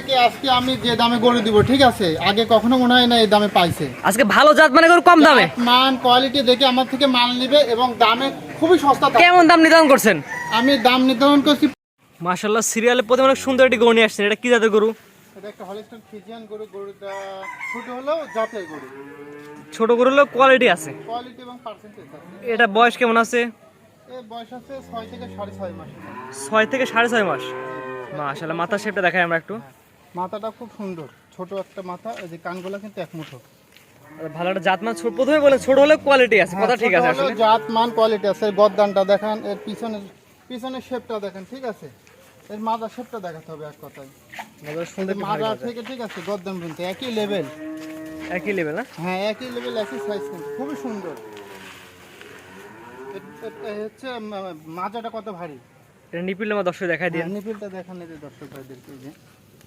ভাইদেরকে আজকে আমি যে দামে গরু দিব ঠিক আছে? আগে কখনো মনে হয় না এই দামে পাইছে। আজকে ভালো জাত মানে গরু কম দামে? মান কোয়ালিটি দেখে আমার থেকে মাল নিবে এবং দামে খুবই সস্তা কেমন দাম নির্ধারণ করছেন? আমি দাম নির্ধারণ করছি মাশাল্লাহ সিরিয়ালে প্রথমে অনেক সুন্দর একটি গরু নিয়ে আসছেন। এটা কি জাতের গরু? এটা একটা হলিস্টার ফিজিয়ান গরু গরুটা ছোট হলেও জাতের গরু। ছোট গরু হলেও কোয়ালিটি আছে। কোয়ালিটি এবং পার্সেন্টেজ আছে। এটা বয়স কেমন আছে? এর বয়স আছে ছয় থেকে সাড়ে ছয় মাস। ছয় থেকে সাড়ে ছয় মাস। মাশাল্লাহ মাথার শেপটা দেখাই আমরা একটু। মাথাটা খুব সুন্দর। ছোট একটা মাথা এই যে কানগুলো কিন্তু এক মুঠো ভালো একটা প্রথমে বলে ছোট হলে কোয়ালিটি আছে কথা ঠিক আছে হ্যাঁ, আসলে। মান কোয়ালিটি আছে গদ্দানটা দেখেন এর পিছনের পিছনের শেপটা দেখেন ঠিক আছে? এর শেপটা দেখাতে হবে এক কথায়। থেকে ঠিক আছে গদ্দান পর্যন্ত একই লেভেল একই লেভেল না? হ্যাঁ একই লেভেল একই সাইজ কিন্তু খুবই সুন্দর। হচ্ছে মাজাটা কত ভারী? এটা নিপিল আমার দর্শক দেখাই দিন। হ্যাঁ, নিপিলটা দেখান যে দর্শক ভাইদেরকে যে।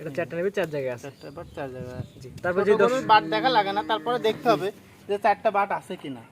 এটা চারটা নেবে চার জায়গায় আছে। চারটা বাট চার জায়গায় আছে। জি তারপর যে বাট দেখা লাগে না তারপরে দেখতে হবে যে চারটা বাট আছে কিনা।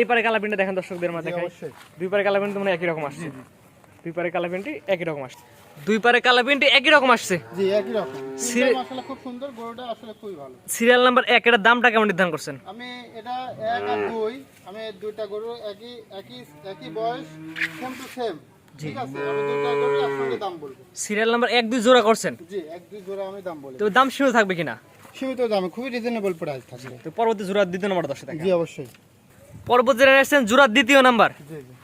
এই পারে কালার দেখেন দর্শকদের মাঝে অবশ্যই। দুই পারে কালার প্রিন্ট মানে একই রকম আসছে। দুই পারে কালার একই রকম আসছে। দুই পারে প্রিন্ট একই রকম আসছে। জি একই রকম। আসলে খুব সুন্দর গরুটা আসলে খুবই ভালো। সিরিয়াল নাম্বার এক এটার দামটা কেমন নির্ধারণ করছেন? আমি এটা এক আর দুই আমি দুইটা গরু একই একই একই বয়স সেম টু সেম ঠিক আছে দাম বলব। সিরিয়াল নাম্বার এক দুই জোড়া করছেন? জি এক দুই জোড়া আমি দাম বলব তো দাম সীমিত থাকবে কিনা? সীমিত দামে খুবই রিজনেবল প্রাইস থাকবে। তো পরবর্তী জোড়া দ্বিতীয় নাম্বার দর্শক দেখেন জি অবশ্যই। পরবর্তী দ্বিতীয় নাম্বার।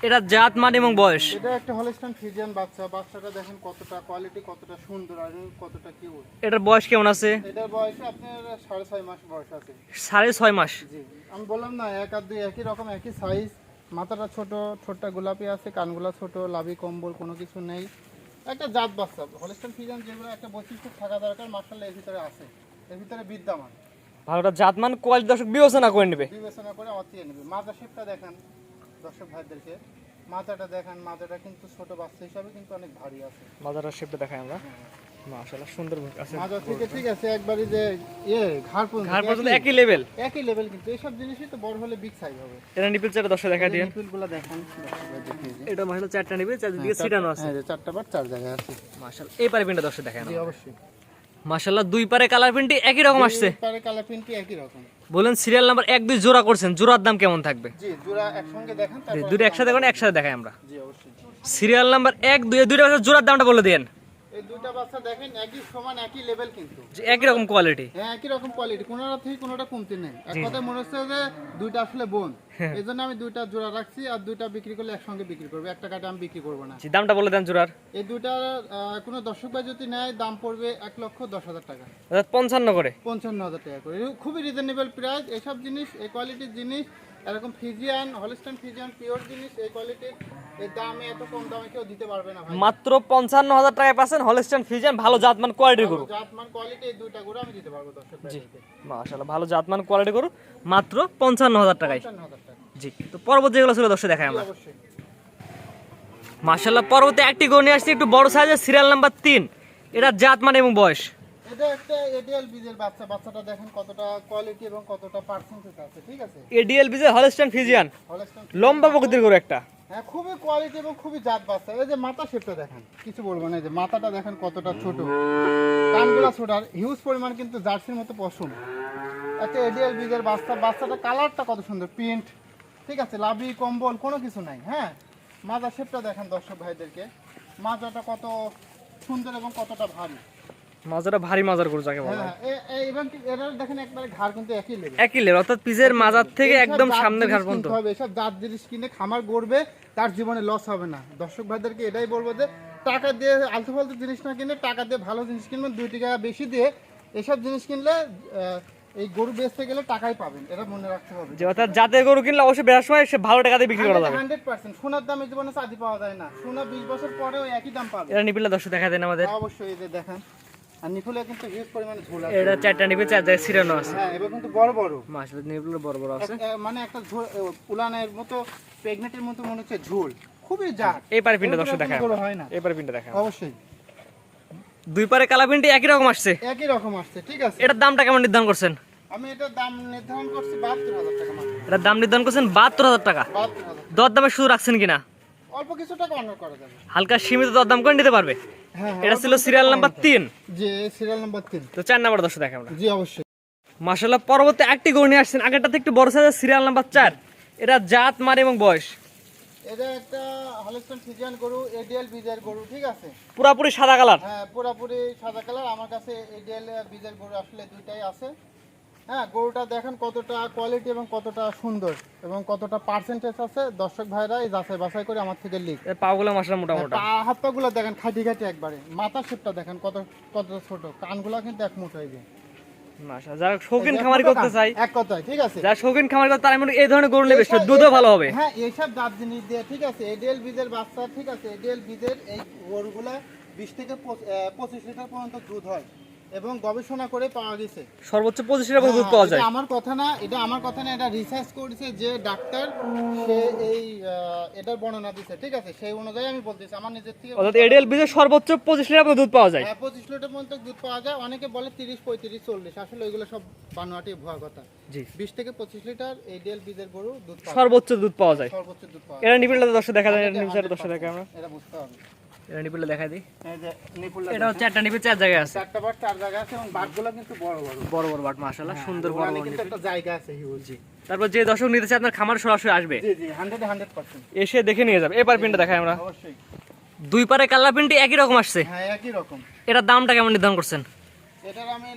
এটা জাত মান এবং বয়স। এটা একটা হলস্টাইন ফিজিয়ান বাচ্চা। বাচ্চাটা দেখেন কতটা কোয়ালিটি কতটা সুন্দর আর কতটা কিউট এটার বয়স কেমন আছে? এটার বয়সে আপনার সাড়ে ছয় মাস বয়স আছে। সাড়ে ছয় মাস। জি আমি বললাম না এক আর দুই একই রকম একই সাইজ মাথাটা ছোট ছোটটা গোলাপি আছে কানগুলা ছোট লাভি কম্বল কোনো কিছু নেই। একটা জাত বাচ্চা হলিস্টান ফিজান যেগুলো একটা বৈশিষ্ট্য থাকা দরকার মার্শাল্লাহ এর ভিতরে আছে। এর ভিতরে বিদ্যমান। ভালোটা জাত মান কোয়ালিটি দর্শক বিবেচনা করে নেবে। বিবেচনা করে অতিয়ে নেবে। মাজা শেপটা দেখান দর্শক ভাইদেরকে। মাথাটা দেখান মাথাটা কিন্তু ছোট বাচ্চা হিসাবে কিন্তু অনেক ভারী আছে। বাজারের শেপটা দেখাই আমরা। মাশাআল্লাহ সুন্দর আছে। মাজা থেকে ঠিক আছে একবারে যে ইয়ে ঘাড় পর্যন্ত ঘাড় পর্যন্ত একই- লেভেল একই লেভেল কিন্তু এইসব জিনিসই তো বড় হলে বিগ সাইজ হবে। এটা নিপিল চারটা দেখা দিন নিপিলগুলো দেখান এই। এটা মহিলা চারটা নিবে চারদিকে সিটানো আছে। হ্যাঁ চারটা বার চার জায়গায় আছে। মাশাআল্লাহ এই পারে দেখেন জি অবশ্যই। মাশাআল্লাহ দুই পারে কালার প্রিন্টই একই রকম আসছে। পারে কালার একই রকম। বলেন সিরিয়াল নাম্বার এক দুই জোড়া করছেন জোড়ার দাম কেমন থাকবে? জি জোড়া একসঙ্গে দেখান তারপর দুটো একসাথে করে একসাথে দেখাই আমরা। জি অবশ্যই। সিরিয়াল নাম্বার এক দুই এই দুইটা জোড়ার দামটা বলে দেন এই দুটো বাচ্চা দেখেন একই সমান একই লেভেল কিন্তু। একই রকম কোয়ালিটি হ্যাঁ একই রকম কোয়ালিটি কোনোটা থেকে কোনোটা কমতি নেই। এক কথায় মনে হচ্ছে যে দুইটা আসলে বোন। হ্যাঁ। এই জন্য আমি দুইটা জোড়া রাখছি আর দুইটা বিক্রি করলে একসঙ্গে বিক্রি করব। একটা কাটে আমি বিক্রি করব না। দামটা বলে দেন জোড়ার। এই দুইটার কোনো দর্শক ভাই যদি নেয় দাম পড়বে এক লক্ষ দশ হাজার টাকা। পঞ্চান্ন করে। পঞ্চান্ন হাজার টাকা করে। খুবই রিজনেবল প্রাইস এসব জিনিস এই কোয়ালিটির জিনিস এরকম ফিজিয়ান হলিস্টান ফিজিয়ান পিওর জিনিস এই কোয়ালিটির এই দামে এত কম দামে কেউ দিতে পারবে না ভাই। মাত্র পঞ্চান্ন হাজার টাকায় পাচ্ছেন হলস্টান ফিজিয়ান ভালো জাতমান কোয়ালিটির গরু। জাতমান কোয়ালিটি এই দুইটা করে আমি দিতে পারব দর্শক ভাইদেরকে। মাশাআল্লাহ ভালো জাতমান কোয়ালিটি গরু মাত্র পঞ্চান্ন হাজার টাকায়। পঞ্চান্ন হাজার টাকা। জি তো পরবর্তী যেগুলো ছিল দর্শক দেখাই আমরা। মাশাআল্লাহ পরবর্তী একটি গরু নিয়ে আসছি একটু বড় সাইজের সিরিয়াল নাম্বার তিন। এটা জাতমান এবং বয়স। এটা একটা এডিএল বীজের বাচ্চা। বাচ্চাটা দেখেন কতটা কোয়ালিটি এবং কতটা পার্সেন্টেজ আছে ঠিক আছে? এডিএল বিজে হলস্টান ফিজিয়ান হলিস্টান লম্বা প্রকৃতির গরু একটা। হ্যাঁ খুবই কোয়ালিটি এবং খুবই জাত বাচ্চা। এই যে মাথা শেপটা দেখেন কিছু বলব না এই যে মাথাটা দেখেন কতটা ছোট। কানগুলা ছোট আর হিউজ পরিমাণ কিন্তু জার্সির মতো পশম। একটা এডিএল বীজের বাচ্চা। বাচ্চাটা কালারটা কত সুন্দর প্রিন্ট ঠিক আছে লাভি কম্বল কোনো কিছু নাই হ্যাঁ? মাজা শেপটা দেখেন দর্শক ভাইদেরকে। মাজাটা কত সুন্দর এবং কতটা ভারী। মাজাটা ভারী মাজার গরু যাকে বলে। হ্যাঁ এ- এ- এবং এরা দেখেন একবারে ঘাড় কিন্তু একই লেভেল। একই লেভেল অর্থাৎ পিজের মাজার থেকে একদম সামনের পর্যন্ত। হবে জিনিস কিনে খামার গড়বে তার জীবনে লস হবে না। দর্শক ভাইদেরকে এটাই বলব যে টাকা দিয়ে আলতু ফালতু জিনিস না কিনে টাকা দিয়ে ভালো জিনিস কিনবেন দুই টাকা বেশি দিয়ে এসব জিনিস কিনলে এই গরু বেচতে গেলে টাকাই পাবেন এটা মনে রাখতে হবে। যে অর্থাৎ জাতের গরু কিনলে অবশ্যই বেড়ার সময় সে ভালো টাকা দিয়ে বিক্রি করা যাবে। হান্ড্রেড পার্সেন্ট সোনার দামে জীবনে চাঁদি পাওয়া যায় না। সোনা বিশ বছর পরেও একই দাম পাবে। এটা নিপিলে দর্শক দেখা দেন আমাদের। অবশ্যই এই যে দেখেন আর নিফুলে কিন্তু হিউজ পরিমাণে ঝোল আছে। এটা চারটা নিপে চার জায়গায় সিরানো আছে। হ্যাঁ এবার কিন্তু বড় বড়। মাসলে নিপিলে বড় বড় আছে। মানে একটা উলানের মতো প্রেগনেন্টের মতো মনে হচ্ছে ঝোল। খুবই জাত এই পারে পিনটা দর্শক এরকম হয় না। এই পারে পিনটা দেখায়। অবশ্যই। দুই পারে কালা পিনটি একই রকম আসছে? একই রকম আসছে ঠিক আছে। এটার দামটা কেমন নির্ধারণ করছেন? আমি এটার দাম নির্ধারণ করছি টাকা এটার দাম নির্ধারণ করছেন বাহাত্তর হাজার টাকা। বাহাত্তর হাজার দর দামে শুধু রাখছেন কিনা? অল্প কিছু টাকা অনার করা যাবে। হালকা সীমিত দরদাম করে নিতে পারবে? হ্যাঁ হ্যাঁ, এটা ছিল সিরিয়াল নাম্বার তিন। জি সিরিয়াল নাম্বার তিন। তো চার নাম্বার আমরা। জি অবশ্যই। মাসাল্লাহ পরবর্তী একটি গরু নিয়ে আসছেন। আগেরটা থেকে একটু বড় সাইজের সিরিয়াল নাম্বার চার। এটা জাত মানে এবং বয়স। এটা একটা হলস্টন ফিজিয়ান গরু এডিএল বিজের গরু ঠিক আছে? পুরাপুরি সাদা কালার। হ্যাঁ পুরোপুরি সাদা কালার। আমার কাছে এডিএল বিজের গরু আসলে দুইটাই আছে। হ্যাঁ গরুটা দেখেন কতটা কোয়ালিটি এবং কতটা সুন্দর এবং কতটা পার্সেন্টেজ আছে। দর্শক ভাইরা এই যাচাই বাছাই করে আমার থেকে লিখ। এর পাগুলো মাসাল্লাহ মোটা মোটা পা হাত দেখেন খাটি খাটি একবারে। মাথা শেপটা দেখেন কত কত ছোট। কানগুলা কিন্তু এক মুঠো এই যে। মাশাআল্লাহ যারা শৌখিন খামারি করতে চাই এক কথায় ঠিক আছে? যারা শৌখিন খামারি করতে তারা এই ধরনের গরু নেবে দুধও ভালো হবে। হ্যাঁ এইসব জাত জিনিস দিয়ে ঠিক আছে? এডিএল বীজের বাচ্চা ঠিক আছে? এডিএল বীজের এই গরুগুলা বিশ থেকে পঁচিশ লিটার পর্যন্ত দুধ হয়। এবং গবেষণা করে পাওয়া গেছে। সর্বোচ্চ পঁচিশ টাকা দুধ হ্যাঁ, পাওয়া যায়। আমার কথা না এটা আমার কথা না এটা রিসার্চ করেছে যে ডাক্তার সে এই এটার বর্ণনা দিছে ঠিক আছে? সেই অনুযায়ী আমি বলতেছি আমার নিজের থেকে অর্থাৎ এডিএল বীজের সর্বোচ্চ পঁচিশ লিটার পর্যন্ত দুধ পাওয়া যায়। হ্যাঁ পঁচিশ লিটার পর্যন্ত দুধ পাওয়া যায় অনেকে বলে তিরিশ পঁয়ত্রিশ চল্লিশ আসলে ওইগুলো সব বানোয়াটি ভুয়া কথা। জি। বিশ থেকে পঁচিশ লিটার এডিএল বীজের গরু দুধ। সর্বোচ্চ দুধ পাওয়া যায়। সর্বোচ্চ দুধ পাওয়া যায়। এটা নিপিলটা দর্শক দেখা যায় নিপিলটা দর্শক দেখা আমরা। এটা বুঝতে হবে। এটা নিপিলটা দেখা দিই। এটা হচ্ছে একটা নিপিল চার জায়গায় আছে। চারটা বার চার জায়গা আছে এবং বাটগুলো কিন্তু বড় বড়। বড় বড় বাট মাশাআল্লাহ সুন্দর বড় বড় কিন্তু একটা জায়গা আছে হিউজ তারপর যে দর্শক নিতে চায় আপনার খামার সরাসরি আসবে। জি জি হান্ড্রেড হান্ড্রেড পার্সেন্ট এসে দেখে নিয়ে যাবে। এবার প্রিন্টটা দেখাই আমরা। অবশ্যই। দুই পারে কালার প্রিন্টে একই রকম আসছে। হ্যাঁ একই রকম। এটার দামটা কেমন নির্ধারণ করছেন? এটার আমি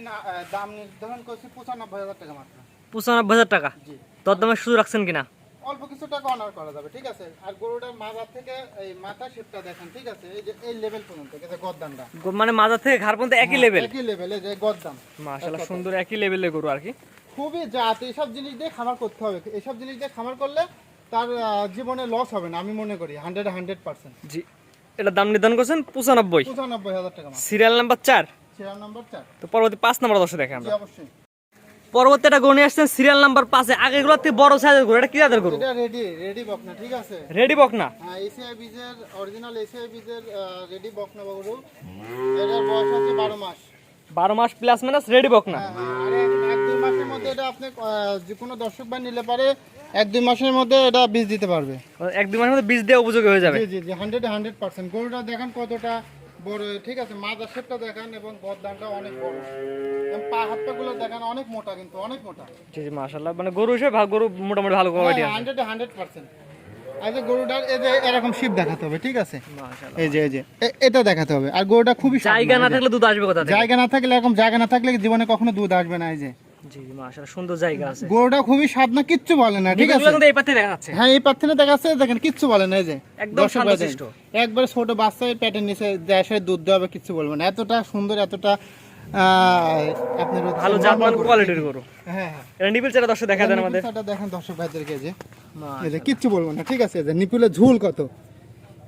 দাম নির্ধারণ করছি পঁচানব্বই হাজার টাকা মাত্র। পঁচানব্বই হাজার টাকা? জি। দরদামের সুযোগ রাখছেন কিনা? অল্প কিছু টাকা অনার করা যাবে ঠিক আছে? আর গরুটার মাথা থেকে এই মাথা শেপটা দেখেন ঠিক আছে? এই যে এই লেভেল পর্যন্ত এই যে গদ্দানটা মানে মাথা থেকে ঘাড় পর্যন্ত একই লেভেল একই লেভেল এই যে গদ্দান মাশাআল্লাহ সুন্দর একই লেভেলের গরু আর কি? খুবই জাত এইসব জিনিস দিয়ে খামার করতে হবে। এইসব জিনিস দিয়ে খামার করলে তার জীবনে লস হবে না আমি মনে করি হান্ড্রেড হান্ড্রেড পার্সেন্ট জি। এটার দাম নির্ধারণ করছেন পঁচানব্বই। পঁচানব্বই হাজার টাকা সিরিয়াল নাম্বার চার? সিরিয়াল নাম্বার চার। তো পরবর্তী পাঁচ নাম্বার দশে দেখে জি আমরা। অবশ্যই। পরবর্তী একটা গরু নিয়ে আসছেন সিরিয়াল নাম্বার পাঁচে আগেগুলোর থেকে বড় সাইজের গরু এটা কি জাতের গরু? এটা রেডি রেডি বকনা ঠিক আছে? রেডি বক না হ্যাঁ এসিআই বীজের অরিজিনাল এসিআই বীজের রেডি বকনা গরু। এটার বয়স হচ্ছে বারো মাস। বারো মাস প্লাস মাইনাস রেডি বক না হ্যাঁ, হ্যাঁ, আর এক- দুই মাসের মধ্যে এটা আপনি যে কোনো দর্শক ভাই নিলে পারে এক দুই মাসের মধ্যে এটা বীজ দিতে পারবে। এক দুই মাসের মধ্যে বীজ দেওয়া উপযোগী হয়ে যাবে। জি জি জি হান্ড্রেড হান্ড্রেড পার্সেন্ট গরুটা দেখেন কতটা বড় ঠিক আছে মাজা শেপটা দেখেন এবং গরদানটা অনেক বড়। পা হাত পাগুলো দেখেন অনেক মোটা কিন্তু অনেক মোটা। জি জি মাশাআল্লাহ। মানে গরু ভাগ গরু মোটামুটি ভালো কোয়ালিটি আছে। হান্ড্রেড হান্ড্রেড পার্সেন্ট আর যে গরুটার এই যে এরকম শিপ দেখাতে হবে ঠিক আছে? মাশাআল্লাহ। এই যে এই যে এটা দেখাতে হবে। আর গরুটা খুবই জায়গা না থাকলে দুধ আসবে কোথা থেকে? জায়গা না থাকলে এরকম জায়গা না থাকলে জীবনে কখনো দুধ আসবে না এই যে? জি জি মাশাআল্লাহ সুন্দর জায়গা আছে। গরুটা খুবই স্বাদ না কিচ্ছু বলে না ঠিক আছে? এই পাতে দেখা যাচ্ছে। হ্যাঁ এই পাত্রে দেখা যাচ্ছে দেখেন কিচ্ছু বলে না এই যে। একদম শান্তশিষ্ট। দেখেন। ছোট বাচ্চার পেটের নিচে দেশে দুধ দেওয়া কিচ্ছু বলব না। এতটা সুন্দর এতটা আহ, আপনার ভালো normal কোয়ালিটির গরু। হ্যাঁ হ্যাঁ। এটা নিপিল চারা দর্শক দেখা দেন আমাদের। নিপুলটা দেখেন দর্শক ভাইদেরকে যে। কিচ্ছু বলব না ঠিক আছে এই যে নিপুলের ঝুল কত?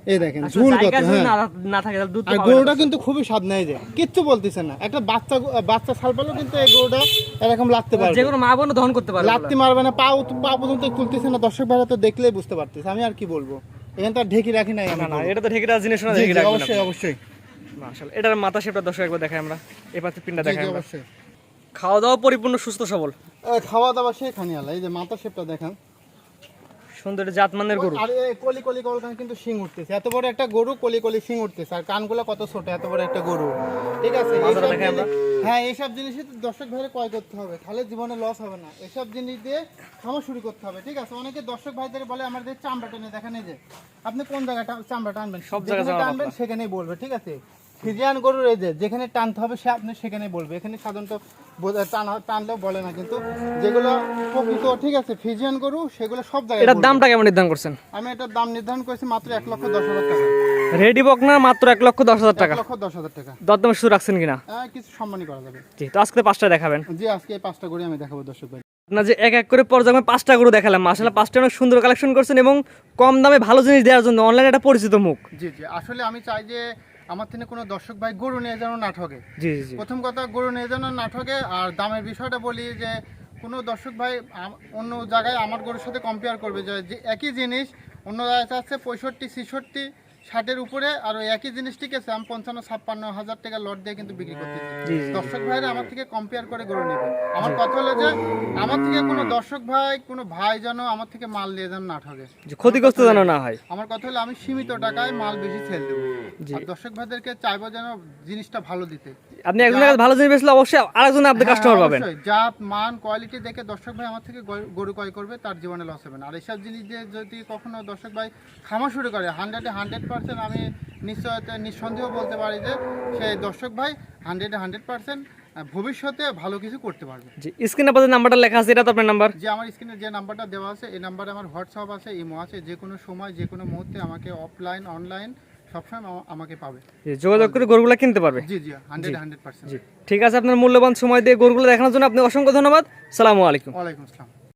এই দেখেন ঝুল কত জায়গা যদি না না থাকে দুধ আর গরুটা কিন্তু খুবই স্বাদ নেই যে কিচ্ছু বলতেছে না। একটা বাচ্চা বাচ্চা ছাল পেলেও কিন্তু এই গরুটা এরকম লাগতে পারবে যে কোনো মা বোন দহন করতে পারবে লাত্তি মারবে না পা পা পর্যন্ত তুলতেছে না দর্শক ভাইরা তো দেখলেই বুঝতে পারতেছে। আমি আর কি বলব? এখানে তার ঢেকি রাখি নাই না না এটা তো জিনিস না ঢেকি অবশ্যই অবশ্যই। মাশাআল্লাহ। এটার মাথা শেপটা দর্শক একবার দেখাই আমরা। এই পাশে পিনটা দেখাই অবশ্যই। খাওয়া দাওয়া পরিপূর্ণ সুস্থ সবল। খাওয়া দাওয়া সেখানে আলা এই যে মাথা শেপটা দেখেন। সুন্দর জাতমানের গরু। আর এই কলি কলি কলকান কিন্তু শিং উঠতেছে। এত বড় একটা গরু কলি কলি শিং উঠতেছে। আর কানগুলো কত ছোট এত বড় একটা গরু। ঠিক আছে? মাথাটা এইসব জিনিস- হ্যাঁ এইসব জিনিসই তো দর্শক ভাইরে ক্রয় করতে হবে। তাহলে জীবনে লস হবে না। এসব জিনিস দিয়ে খামার শুরু করতে হবে। ঠিক আছে? অনেকে দর্শক ভাইদের বলে আমাদের চামড়া টেনে দেখেন এই যে আপনি কোন জায়গাটা চামড়া টানবেন সব জায়গায় যেখানে টানবেন সেখানেই বলবে। ঠিক আছে? ফিজিয়ান গরুর এই যে যেখানে টানতে হবে সে আপনি সেখানে বলবে। এখানে সাধারণত টানা- টানলেও বলে না কিন্তু যেগুলো প্রকৃত ঠিক আছে ফিজিয়ান গরু সেগুলো সব জায়গায় এটার দামটা কেমন নির্ধারণ করছেন? আমি এটার দাম নির্ধারণ করেছি মাত্র এক লক্ষ দশ হাজার টাকা। রেডি বকনার মাত্র এক লক্ষ দশ হাজার টাকা? লক্ষ দশ হাজার টাকা। দরদামের সুযোগ রাখছেন কিনা? হ্যাঁ, কিছু সম্মানই করা যাবে। জি তো আজকে পাঁচটা দেখাবেন। জি আজকে এই পাঁচটা করে আমি দেখাবো দর্শক আপনার যে এক এক করে পর্যায়ে পাঁচটা গরু দেখালাম। আসলে পাঁচটা অনেক সুন্দর কালেকশন করছেন এবং কম দামে ভালো জিনিস দেওয়ার জন্য অনলাইনে একটা পরিচিত মুখ। জি জি আসলে আমি চাই যে আমার থেকে কোনো দর্শক ভাই গরু নিয়ে যেন না ঠকে জি জি। প্রথম কথা গরু নিয়ে যেন না ঠকে আর দামের বিষয়টা বলি যে কোনো দর্শক ভাই অন্য জায়গায় আমার গরুর সাথে কম্পেয়ার করবে যে যে একই জিনিস অন্য জায়গায় চাচ্ছে পঁয়ষট্টি ছেষট্টি ষাটের উপরে আর ওই একই জিনিসটিকে আমি পঞ্চান্ন ছাপ্পান্ন হাজার টাকা লট দিয়ে কিন্তু বিক্রি করতেছি। দর্শক ভাইরা আমার থেকে কম্পেয়ার করে গরু নেবে। আমার কথা হলো যে আমার থেকে কোনো দর্শক ভাই কোনো ভাই যেন আমার থেকে মাল নিয়ে যেন না ঠকে ক্ষতিগ্রস্ত যেন না হয়। আমার কথা হলো আমি সীমিত টাকায় মাল বেশি সেল দেবো। দর্শক ভাইদেরকে চাইব যেন জিনিসটা ভালো দিতে। আপনি একজনের কাছে ভালো জিনিস বেচলে অবশ্যই আরেকজন আপনি কাস্টমার হ্যাঁ, পাবেন। জাত মান কোয়ালিটি দেখে দর্শক ভাই আমার থেকে গরু- গরু ক্রয় করবে তার জীবনে লস হবে না। আর এইসব জিনিস দিয়ে যদি কখনো দর্শক ভাই খামা শুরু করে হান্ড্রেডে হান্ড্রেড পার্সেন্ট আমি নিশ্চয়তা নিঃসন্দেহ বলতে পারি যে সেই দর্শক ভাই হান্ড্রেডে হান্ড্রেড পার্সেন্ট ভবিষ্যতে ভালো কিছু করতে পারবে। জি স্ক্রিনে আপনাদের নাম্বারটা লেখা আছে এটা তো আপনার নাম্বার যে আমার স্ক্রিনে যে নাম্বারটা দেওয়া আছে এই নাম্বারে আমার হোয়াটসঅ্যাপ আছে ইমো আছে যে কোনো সময় যে কোনো মুহূর্তে আমাকে অফলাইন অনলাইন সবসময় আমাকে পাবে। যোগাযোগ করে গরুগুলো কিনতে পারবে। জি জি হান্ড্রেড হান্ড্রেড পার্সেন্ট ঠিক আছে আপনার মূল্যবান সময় দিয়ে গরুগুলো দেখানোর জন্য আপনি অসংখ্য ধন্যবাদ। সালামু আলাইকুম। ওয়ালাইকুম আসসালাম।